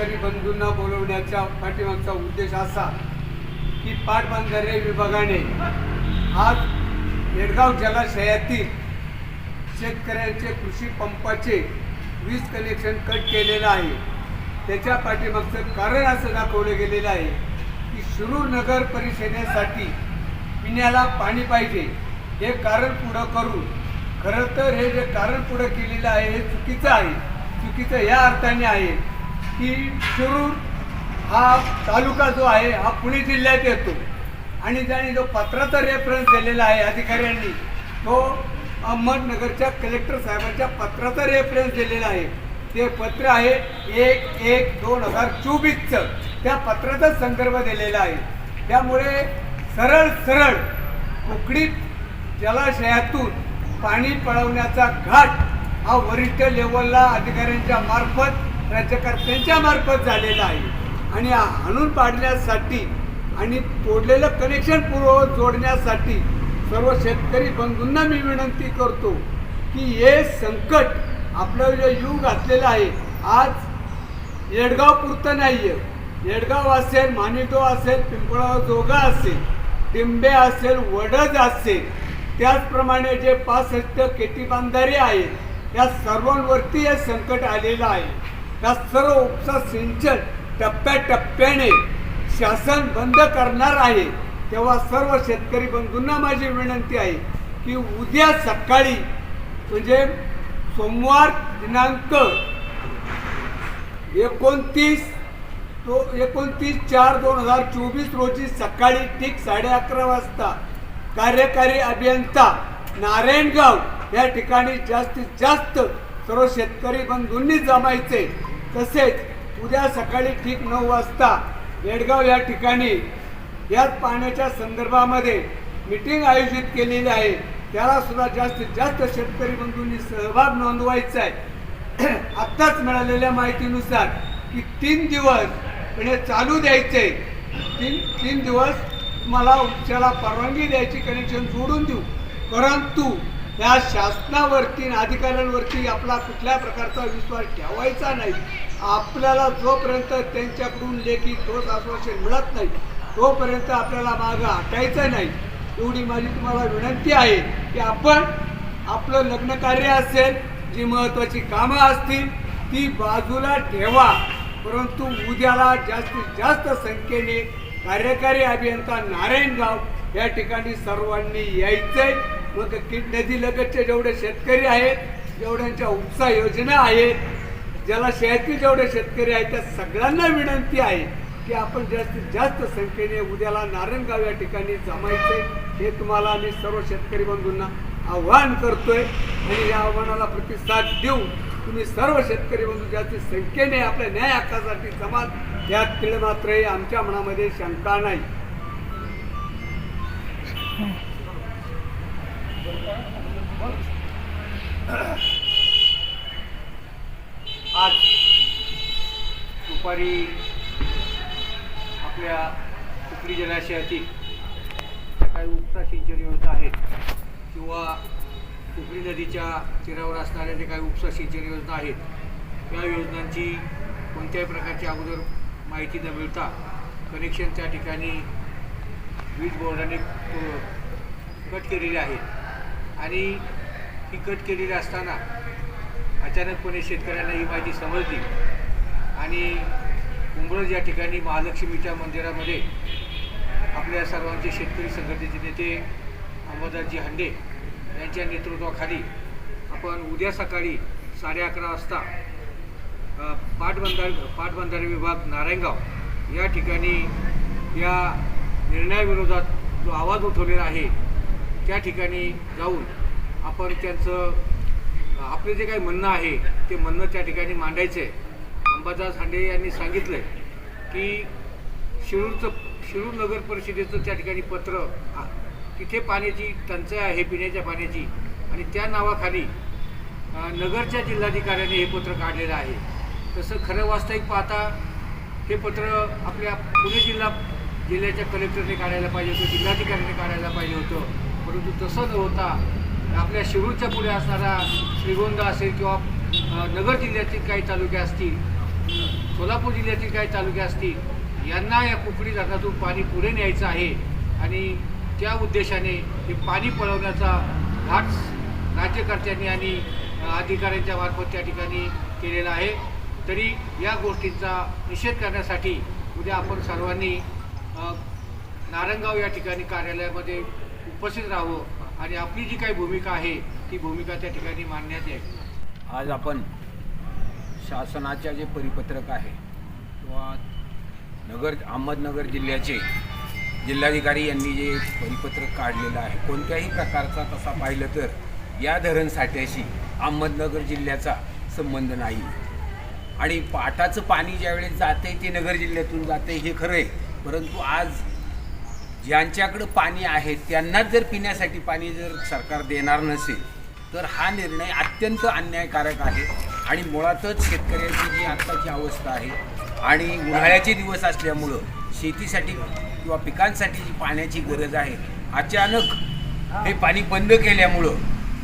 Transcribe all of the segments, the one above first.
शेतकरी बंधूंना बोलवण्याच्या पाठीमागचा उद्देश असा की पाटबंधारे विभागाने आज येडगाव जलाशयातील शेतकऱ्यांचे कृषी पंपाचे वीज कनेक्शन कट केलेलं आहे. त्याच्या पाठीमागचं कारण असं दाखवलं गेलेलं आहे की शिरूर नगर परिषदेसाठी पिण्याला पाणी पाहिजे. हे कारण पुढं करून खरं तर हे जे कारण पुढं केलेलं आहे हे चुकीचं आहे. चुकीचं या अर्थाने आहे. की शिरूर हा तालुका जो आहे हा पुणे जिल्ह्यात येतो. आणि त्याने जो पत्राचा रेफरन्स दिलेला आहे अधिकाऱ्यांनी तो अहमदनगरच्या कलेक्टर साहेबांच्या पत्राचा रेफरन्स दिलेला आहे. ते पत्र आहे एक एक दोन हजार चोवीसचं. त्या पत्राचा संदर्भ दिलेला आहे. त्यामुळे सरळ सरळ कोकणीत जलाशयातून पाणी पळवण्याचा घाट हा वरिष्ठ लेवलला अधिकाऱ्यांच्या मार्फत राज्यकर्त्यांच्या मार्फत झालेला आहे. आणि हाणून पाडण्यासाठी आणि तोडलेलं कनेक्शन पूर्व जोडण्यासाठी सर्व शेतकरी बंधूंना मी विनंती करतो की हे संकट आपलं जे युग घातलेलं आहे आज येडगाव पुरतं नाही आहे येडगाव असेल मानिटो असेल पिंपळाव जोगा असेल टिंबे असेल वडज असेल त्याचप्रमाणे जे पासष्ट केटी बांधारे आहेत या सर्वांवरती हे संकट आलेलं आहे. या सर्व उपसा सिंचन टप्प्याटप्प्याने शासन बंद करणार आहे तेव्हा सर्व शेतकरी बंधूंना माझी विनंती आहे की उद्या सकाळी म्हणजे सोमवार दिनांक एकोणतीस तो एकोणतीस चार दोन हजार चोवीस रोजी सकाळी ठीक साडे अकरा वाजता कार्यकारी अभियंता नारायणगाव या ठिकाणी जास्तीत जास्त सर्व शेतकरी बंधूंनी जमायचे. तसेच उद्या सकाळी ठीक नऊ वाजता येडगाव या ठिकाणी याच पाण्याच्या संदर्भामध्ये मिटिंग आयोजित केलेली आहे. त्याला सुद्धा जास्तीत जास्त शेतकरी बंधूंनी सहभाग नोंदवायचा आहे. आत्ताच मिळालेल्या माहितीनुसार की तीन दिवस म्हणजे चालू द्यायचे. तीन तीन दिवस मला उपचाराला परवानगी द्यायची कनेक्शन सोडून देऊ. परंतु या शासनावरती अधिकाऱ्यांवरती आपला कुठल्या प्रकारचा विश्वास ठेवायचा नाही. आपल्याला जोपर्यंत त्यांच्याकडून लेखी ठोस आश्वासन मिळत नाही तोपर्यंत आपल्याला मागं हटायचं नाही. एवढी माझी तुम्हाला विनंती आहे की आपण आपलं लग्न कार्य असेल जी महत्त्वाची कामं असतील ती बाजूला ठेवा. परंतु उद्याला जास्तीत जास्त संख्येने कार्यकारी अभियंता नारायणगाव या ठिकाणी सर्वांनी यायचंय. मग किड नदी लगतचे जेवढे शेतकरी आहेत जेवढ्यांच्या उपसा योजना आहेत जलाशयातील जेवढे शेतकरी आहेत त्या सगळ्यांना विनंती आहे की आपण जास्तीत जास्त संख्येने उद्याला नारायणगाव या ठिकाणी जमायचे. हे तुम्हाला आम्ही सर्व शेतकरी बंधूंना आव्हान करतोय आणि या आव्हानाला प्रतिसाद देऊन तुम्ही सर्व शेतकरी बंधू जास्तीत संख्येने आपल्या न्याय हक्कासाठी जमात यात तीळ मात्र आमच्या मनामध्ये शंका नाही. आज दुपारी आपल्या कुकडी जलाशयातील ज्या काही उपसा सिंचन योजना आहेत किंवा कुकडी नदीच्या तीरावर असणाऱ्या जे काही उपसा सिंचन योजना आहेत या योजनांची कोणत्याही प्रकारची अगोदर माहिती न मिळता कनेक्शन त्या ठिकाणी वीज बोर्डाने कट केलेली आहे आणि ही कट केलेली असताना अचानकपणे शेतकऱ्यांना ही माहिती समजली. आणि उंबरज या ठिकाणी महालक्ष्मीच्या मंदिरामध्ये आपल्या सर्वांचे शेतकरी संघटनेचे नेते अंबादासजी हंडे यांच्या नेतृत्वाखाली आपण उद्या सकाळी साडे अकरा वाजता पाटबंधारे पाटबंधारे विभाग नारायणगाव या ठिकाणी या निर्णयाविरोधात जो आवाज उठवलेला आहे त्या ठिकाणी जाऊन आपण त्यांचं आपले जे काही म्हणणं आहे ते म्हणणं त्या ठिकाणी मांडायचं. आहे अंबादास हांडे यांनी सांगितलं की शिरूरचं शिरूर नगर परिषदेचं त्या ठिकाणी पत्र तिथे पाण्याची टंचाई आहे पिण्याच्या पाण्याची. आणि त्या नावाखाली नगरच्या जिल्हाधिकाऱ्याने हे पत्र काढलेलं आहे. तसं खरं वास्तविक पाहता हे पत्र आपल्या पुणे जिल्हा जिल्ह्याच्या कलेक्टरने काढायला पाहिजे होतं जिल्हाधिकाऱ्याने काढायला पाहिजे होतं. परंतु तसं न होता आपल्या शिरूरच्या पुढे असणारा श्रीगोंदा असेल किंवा नगर जिल्ह्यातील काही तालुके असतील सोलापूर जिल्ह्यातील काही तालुके असतील यांना या कुकडी धरणातून पाणी पुढे न्यायचं आहे. आणि त्या उद्देशाने हे पाणी पळवण्याचा घाट राज्यकर्त्यांनी आणि अधिकाऱ्यांच्या मार्फत त्या ठिकाणी केलेला आहे. तरी या गोष्टींचा निषेध करण्यासाठी उद्या आपण सर्वांनी नारंगाव या ठिकाणी कार्यालयामध्ये उपस्थित राहावं. आणि आपली जी काही भूमिका आहे ती भूमिका त्या ठिकाणी मांडण्यात यावी. आज आपण शासनाच्या जे परिपत्रक आहे किंवा नगर अहमदनगर जिल्ह्याचे जिल्हाधिकारी यांनी जे परिपत्रक काढलेलं आहे कोणत्याही प्रकारचा तसा पाहिलं तर या धरण साठ्याशी अहमदनगर जिल्ह्याचा संबंध नाही. आणि पाटाचं पाणी ज्यावेळेस जाते ते नगर जिल्ह्यातून जाते हे खरं आहे परंतु आज ज्यांच्याकडं पाणी आहे त्यांनाच जर पिण्यासाठी पाणी जर सरकार देणार नसेल तर हा निर्णय अत्यंत अन्यायकारक आहे. आणि मुळातच शेतकऱ्यांची जी आत्ताची अवस्था आहे आणि उन्हाळ्याचे दिवस असल्यामुळं शेतीसाठी किंवा पिकांसाठी जी पाण्याची गरज आहे अचानक हे पाणी बंद केल्यामुळं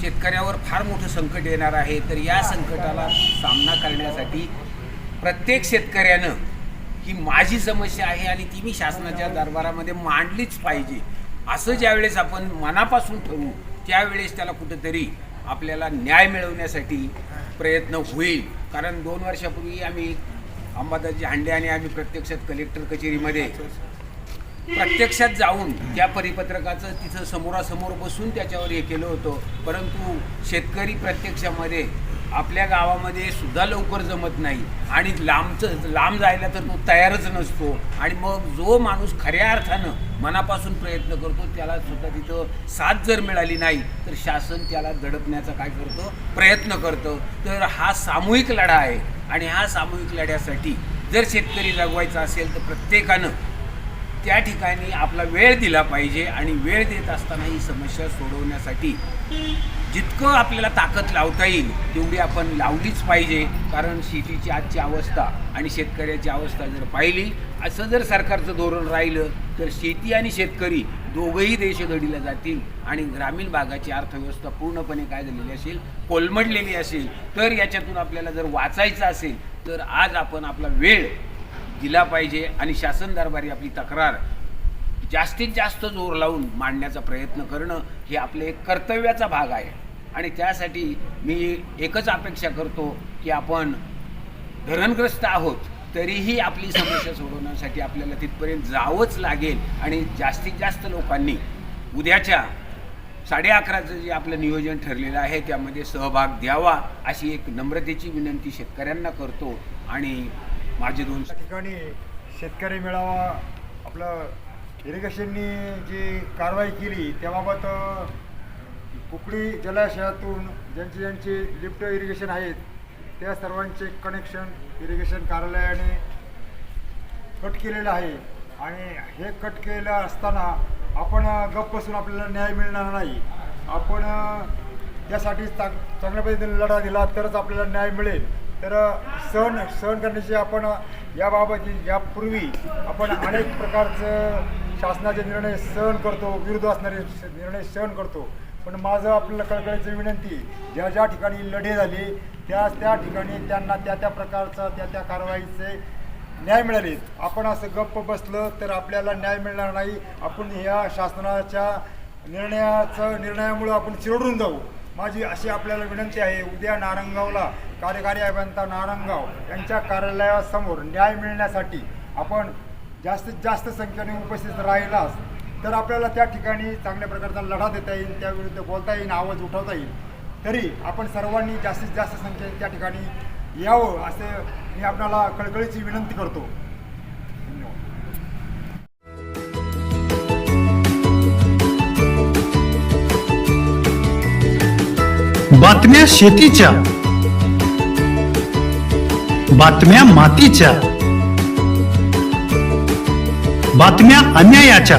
शेतकऱ्यावर फार मोठं संकट येणार आहे. तर या संकटाला सामना करण्यासाठी प्रत्येक शेतकऱ्यानं ही माझी समस्या आहे आणि ती मी शासनाच्या दरबारामध्ये मांडलीच पाहिजे. असं ज्यावेळेस आपण मनापासून ठरवू त्यावेळेस त्याला कुठंतरी आपल्याला न्याय मिळवण्यासाठी प्रयत्न होईल. कारण दोन वर्षापूर्वी आम्ही अंबादासजी हांडे आणि आम्ही प्रत्यक्षात कलेक्टर कचेरीमध्ये प्रत्यक्षात जाऊन त्या परिपत्रकाचं तिथं समोरासमोर बसून त्याच्यावर हे केलं होतं. परंतु शेतकरी प्रत्यक्षामध्ये आपल्या गावामध्ये सुद्धा लवकर जमत नाही. आणि लांबचं लांब जायला तर तो तयारच नसतो. आणि मग जो माणूस खऱ्या अर्थानं मनापासून प्रयत्न करतो त्याला सुद्धा तिथं साथ जर मिळाली नाही तर शासन त्याला दडपण्याचा काय करतं? प्रयत्न करतं. तर हा सामूहिक लढा आहे. आणि हा सामूहिक लढ्यासाठी जर शेतकरी जगवायचा असेल तर प्रत्येकानं त्या ठिकाणी आपला वेळ दिला पाहिजे. आणि वेळ देत असताना ही समस्या सोडवण्यासाठी जितकं आपल्याला ताकद लावता येईल तेवढी आपण लावलीच पाहिजे. कारण शेतीची आजची अवस्था आणि शेतकऱ्याची अवस्था जर पाहिली असं जर सरकारचं धोरण राहिलं तर शेती आणि शेतकरी दोघंही देशघडीला जातील आणि ग्रामीण भागाची अर्थव्यवस्था पूर्णपणे काय झालेली असेल कोलमडलेली असेल. तर याच्यातून आपल्याला जर वाचायचं असेल तर आज आपण आपला वेळ दिला पाहिजे आणि शासन दरबारी आपली तक्रार जास्तीत जास्त जोर लावून मांडण्याचा प्रयत्न करणं हे आपले एक कर्तव्याचा भाग आहे. आणि त्यासाठी मी एकच अपेक्षा करतो की आपण धरणग्रस्त आहोत तरीही आपली समस्या सोडवण्यासाठी आपल्याला तिथपर्यंत जावंच लागेल. आणि जास्तीत जास्त लोकांनी उद्याच्या साडे अकराचं जे आपलं नियोजन ठरलेलं आहे त्यामध्ये सहभाग द्यावा अशी एक नम्रतेची विनंती शेतकऱ्यांना करतो. आणि माझे दोन ठिकाणी शेतकरी मेळावा आपलं इरिगेशननी जी कारवाई केली त्याबाबत कुकडी जलाशयातून ज्यांची ज्यांची लिफ्ट इरिगेशन आहेत त्या सर्वांचे कनेक्शन इरिगेशन कार्यालयाने कट केलेलं आहे. आणि हे कट केलेलं असताना आपण गप्प बसून आपल्याला न्याय मिळणार नाही. आपण त्यासाठी चांग चांगल्या पद्धतीने लढा दिला तरच आपल्याला न्याय मिळेल. तर सहन सहन करण्याची आपण याबाबत यापूर्वी आपण अनेक प्रकारचं शासनाचे निर्णय सहन करतो विरुद्ध असणारे निर्णय सहन करतो. पण माझं आपल्याला कळकळीची विनंती ज्या ज्या ठिकाणी लढे झाले त्या त्या ठिकाणी त्यांना त्या त्या प्रकारचा त्या त्या कारवाईचे न्याय मिळाले. आपण असं गप्प बसलं तर आपल्याला न्याय मिळणार नाही. आपण ह्या शासनाच्या निर्णयाचं निर्णयामुळं आपण चिरडून जाऊ. माझी अशी आपल्याला विनंती आहे उद्या नारंगावला कार्यकारी अभियंता नारंगाव यांच्या कार्यालयासमोर न्याय मिळण्यासाठी आपण जास्तीत जास्त संख्येने उपस्थित राहिलास तर आपल्याला त्या ठिकाणी चांगल्या प्रकारचा लढा देता येईल त्याविरुद्ध बोलता येईल आवाज उठवता येईल. तरी आपण सर्वांनी जास्तीत जास्त संख्येने त्या ठिकाणी यावं असे मी आपल्याला कळकळीची विनंती करतो. बातम्या शेतीच्या. बातम्या मातीच्या. बातम्या अन्यायाच्या.